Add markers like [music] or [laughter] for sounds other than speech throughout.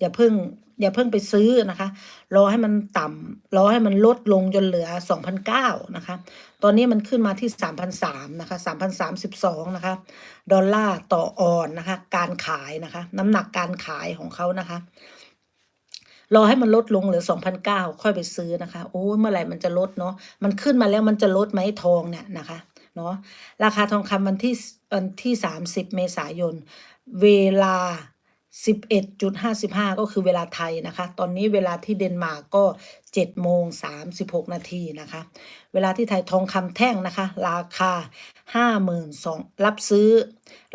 อย่าเพิ่งอย่าเพิ่งไปซื้อนะคะ รอให้มันต่ำรอให้มันลดลงจนเหลือ 2,009นะคะ ตอนนี้มันขึ้นมาที่ 3,003นะคะ3,032นะคะ ดอลลาร์ต่อออนนะคะ การขายนะคะ น้ำหนักการขายของเขานะคะ รอให้มันลดลงเหลือ 2,009ค่อยไปซื้อนะคะ โอ้ยเมื่อไหร่มันจะลดเนาะ มันขึ้นมาแล้วมันจะลดไหมทองเนี่ยนะคะ เนาะ ราคาทองคำวันที่วันที่ 30 เมษายน เวลา 11.55 ก็คือเวลาไทยนะคะ ตอนนี้เวลาที่เดนมาร์กก็7โมง36 นาทีนะคะ เวลาที่ไทยทองคำแท่งนะคะ ราคา 52,000รับซื้อ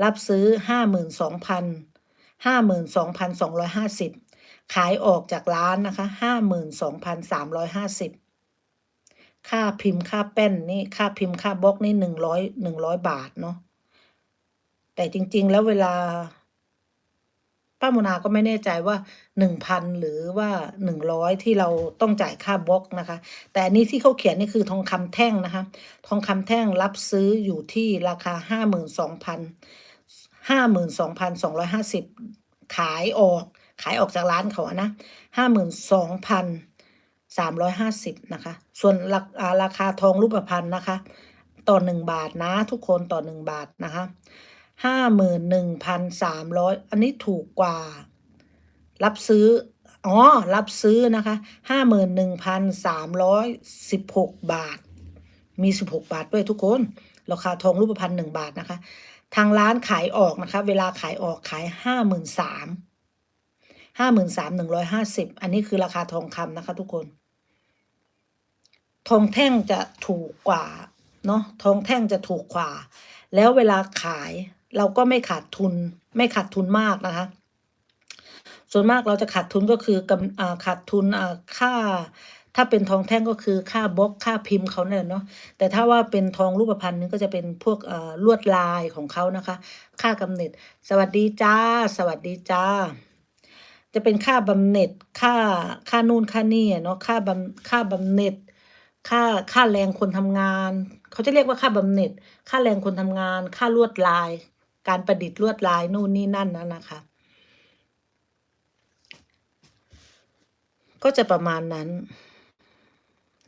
รับซื้อ 52,000 52,250 ขายออกจากร้านนะคะ 52,350 ค่าพิมพ์ค่าแป้นนี่ ค่าพิมพ์ค่าบล็อกนี่หนึ่งร้อยหนึ่งร้อยบาทเนาะ แต่จริง ๆ แล้วเวลา ป้าโมนาก็ไม่แน่ใจว่าหนึ่งพันหรือว่าหนึ่งร้อยที่เราต้องจ่ายค่าบล็อกนะคะ แต่อันนี้ที่เขาเขียนนี่คือทองคำแท่งนะคะ ทองคำแท่งรับซื้ออยู่ที่ราคาห้าหมื่นสองพันห้าหมื่นสองพันสองร้อยห้าสิบขายออก ขายออกจากร้านเขาอะนะห้าหมื่นสองพันสามร้อยห้าสิบนะคะ ส่วนราราคาทองรูปพรรณนะคะ ต่อหนึ่งบาทนะ ทุกคนต่อหนึ่งบาทนะคะ ห้าหมื่นหนึ่งพันสามร้อยอันนี้ถูกกว่า รับซื้อ อ๋อ รับซื้อนะคะห้าหมื่นหนึ่งพันสามร้อยสิบหกบาท มีสิบหกบาทด้วยทุกคน ราคาทองรูปพรรณหนึ่งบาทนะคะ ทางร้านขายออกนะคะ เวลาขายออกขายห้าหมื่นสามห้าหมื่นสามหนึ่งร้อยห้าสิบอันนี้คือราคาทองคำนะคะ ทุกคน ทองแท่งจะถูกกว่าเนาะทองแท่งจะถูกกว่า แล้วเวลาขาย เราก็ไม่ขาดทุน ไม่ขาดทุนมากนะคะ ส่วนมากเราจะขาดทุนก็คือกำอขาดทุนค่า ถ้าเป็นทองแท่งก็คือค่าบล็อกค่าพิมพ์เขาเนี่ยเนาะแต่ถ้าว่าเป็นทองรูปพรรณนี่ก็จะเป็นพวกลวดลายของเขานะคะ ค่ากำเนิด สวัสดีจ้า สวัสดีจ้าจะเป็นค่าบำเหน็จค่าค่านู่นค่านี่เนาะค่าบำค่าบำเหน็จ ค่าค่าแรงคนทำงาน เขาจะเรียกว่าค่าบำเหน็จ ค่าแรงคนทำงาน ค่าลวดลาย การประดิษฐ์ลวดลายนู่นนี่นั่นนะนะคะ ก็จะประมาณนั้น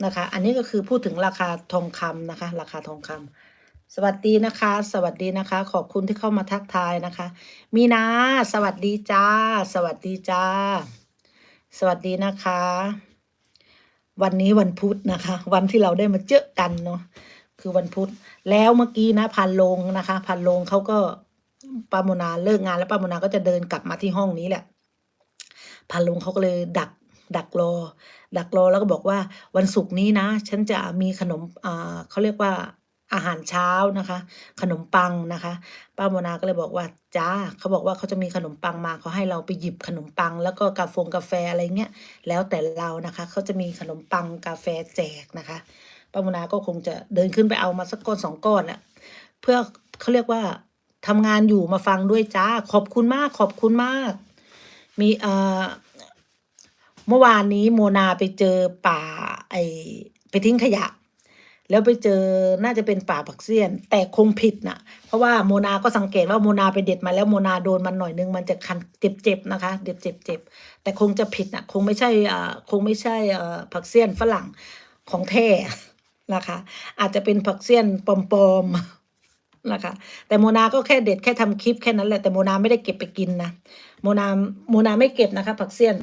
นะคะ อันนี้ก็คือพูดถึงราคาทองคำนะคะ ราคาทองคำสวัสดีนะคะ สวัสดีนะคะ ขอบคุณที่เข้ามาทักทายนะคะ มีนาสวัสดีจ้า สวัสดีจ้า สวัสดีนะคะ วันนี้วันพุธนะคะ วันที่เราได้มาเจอกันเนาะคือวันพุธแล้วเมื่อกี้นะพันลงนะคะ พันลงเขาก็ ป้าโมนาเลิกงานแล้วป้าโมนาก็จะเดินกลับมาที่ห้องนี้แหละพันลงเขาก็เลยดักดักรอ ดักรอแล้วก็บอกว่าวันศุกร์นี้นะ ฉันจะมีขนมอ่าเขาเรียกว่าอาหารเช้านะคะ ขนมปังนะคะ ป้าโมนาก็เลยบอกว่าจ้าเขาบอกว่าเขาจะมีขนมปังมาเขาให้เราไปหยิบขนมปัง แล้วก็กาแฟกาแฟอะไรเงี้ยแล้วแต่เรานะคะเขาจะมีขนมปังกาแฟแจกนะคะป้าโมนาก็คงจะเดินขึ้นไปเอามาสักก้อนสองก้อนแหละเพื่อเขาเรียกว่า ทำงานอยู่มาฟังด้วยจ้า ขอบคุณมาก ขอบคุณมาก มีเอ่อเมื่อวานนี้โมนาไปเจอป่า ไอไปทิ้งขยะ แล้วไปเจอน่าจะเป็นป่าผักเสี้ยน แต่คงผิดนะเพราะว่าโมนาก็สังเกตว่าโมนาไปเด็ดมาแล้วโมนาโดนมันหน่อยนึงมันจะคันเจ็บๆนะคะเด็ดเจ็บแต่คงจะผิดน่ะ คงไม่ใช่อ่าคงไม่ใช่อ่าผักเสี้ยนฝรั่งของแท้นะคะ อาจจะเป็นผักเสี้ยนปลอมๆ นะคะ แต่โมนาก็แค่เด็ดแค่ทำคลิปแค่นั้นแหละแต่โมนาไม่ได้เก็บไปกินนะโมนาโมนาไม่เก็บนะคะ ผักเสี้ยน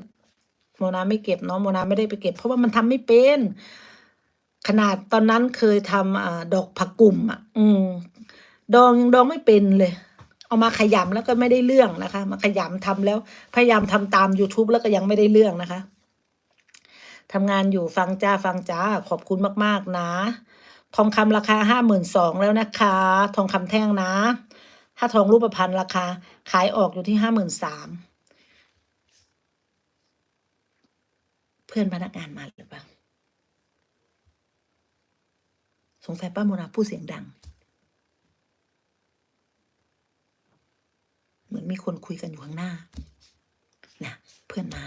โมนาไม่เก็บเนาะโมนาไม่ได้ไปเก็บ เพราะว่ามันทำไม่เป็น ขนาดตอนนั้นเคยทำอดอกผักกลุ่มอะ อืมดองยังดองไม่เป็นเลย เอามาขยำแล้วก็ไม่ได้เรื่องนะคะ มาขยำทำแล้วพยายามทำตาม youtube แล้วก็ยังไม่ได้เรื่องนะคะทำงานอยู่ฟังจ้าฟังจ้าขอบคุณมาก ๆ นะ ทองคำราคาห้าหมื่นสองแล้วนะคะ ทองคำแท่งนะ ถ้าทองรูปพรรณราคา ขายออกอยู่ที่ห้าหมื่นสามเพื่อนพนักงานมาหรือเปล่าสงสัยป้าโมนาพูดเสียงดัง เหมือนมีคนคุยกันอยู่ข้างหน้านะเพื่อนมา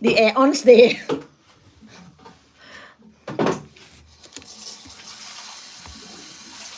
the aeons there. [laughs]